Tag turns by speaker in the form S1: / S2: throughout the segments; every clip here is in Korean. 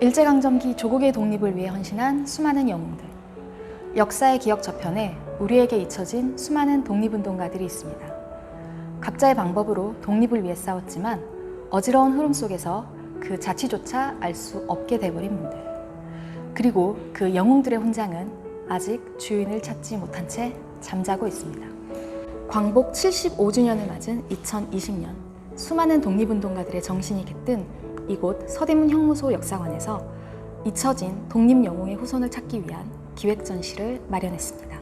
S1: 일제강점기 조국의 독립을 위해 헌신한 수많은 영웅들. 역사의 기억 저편에 우리에게 잊혀진 수많은 독립운동가들이 있습니다. 각자의 방법으로 독립을 위해 싸웠지만 어지러운 흐름 속에서 그 자취조차 알 수 없게 돼버린 분들. 그리고 그 영웅들의 훈장은 아직 주인을 찾지 못한 채 잠자고 있습니다. 광복 75주년을 맞은 2020년 수많은 독립운동가들의 정신이 깃든 이곳 서대문 형무소 역사관에서 잊혀진 독립 영웅의 후손을 찾기 위한 기획 전시를 마련했습니다.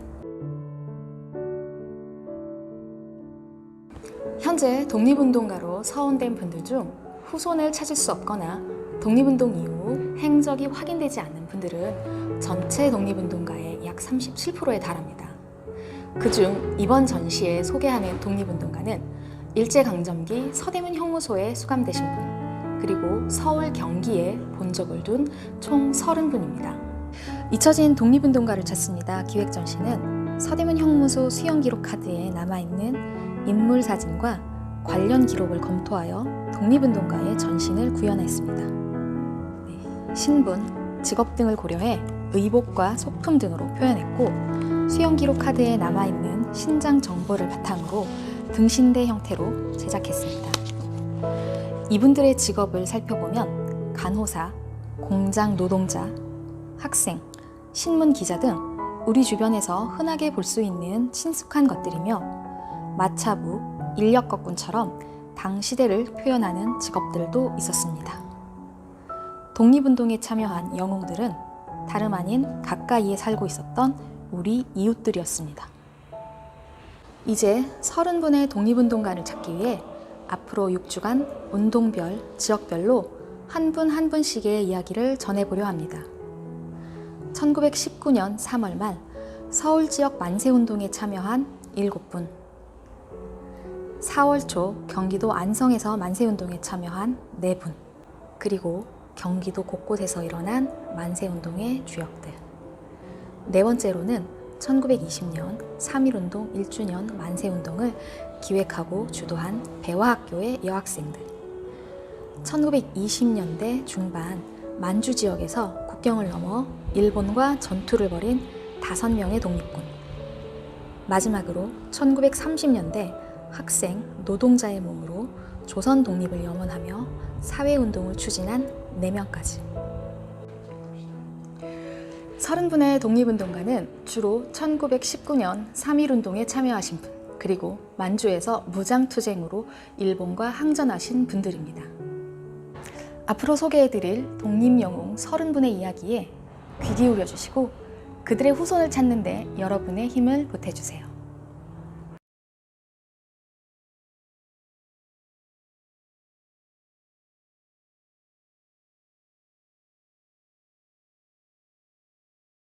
S1: 현재 독립운동가로 서원된 분들 중 후손을 찾을 수 없거나 독립운동 이후 행적이 확인되지 않는 분들은 전체 독립운동가의 약 37%에 달합니다. 그중 이번 전시에 소개하는 독립운동가는 일제강점기 서대문 형무소에 수감되신 분, 그리고 서울 경기에 본적을 둔 총 30분입니다. 잊혀진 독립운동가를 찾습니다. 기획 전시는 서대문 형무소 수영 기록 카드에 남아있는 인물 사진과 관련 기록을 검토하여 독립운동가의 전신을 구현했습니다. 네, 신분, 직업 등을 고려해 의복과 소품 등으로 표현했고 수영 기록 카드에 남아있는 신장 정보를 바탕으로 등신대 형태로 제작했습니다. 이분들의 직업을 살펴보면 간호사, 공장 노동자, 학생, 신문 기자 등 우리 주변에서 흔하게 볼 수 있는 친숙한 것들이며 마차부, 인력거꾼처럼 당시대를 표현하는 직업들도 있었습니다. 독립운동에 참여한 영웅들은 다름 아닌 가까이에 살고 있었던 우리 이웃들이었습니다. 이제 30분의 독립운동가를 찾기 위해 앞으로 6주간 운동별, 지역별로 한 분 한 분씩의 이야기를 전해보려 합니다. 1919년 3월 말 서울 지역 만세운동에 참여한 7분, 4월 초 경기도 안성에서 만세운동에 참여한 4분, 그리고 경기도 곳곳에서 일어난 만세운동의 주역들. 네 번째로는 1920년 3.1운동 1주년 만세운동을 기획하고 주도한 배화학교의 여학생들. 1920년대 중반 만주 지역에서 국경을 넘어 일본과 전투를 벌인 다섯 명의 독립군. 마지막으로 1930년대 학생, 노동자의 몸으로 조선 독립을 염원하며 사회운동을 추진한 4명까지. 30분의 독립운동가는 주로 1919년 3.1운동에 참여하신 분, 그리고 만주에서 무장투쟁으로 일본과 항전하신 분들입니다. 앞으로 소개해드릴 독립영웅 30분의 이야기에 귀 기울여 주시고 그들의 후손을 찾는데 여러분의 힘을 보태주세요.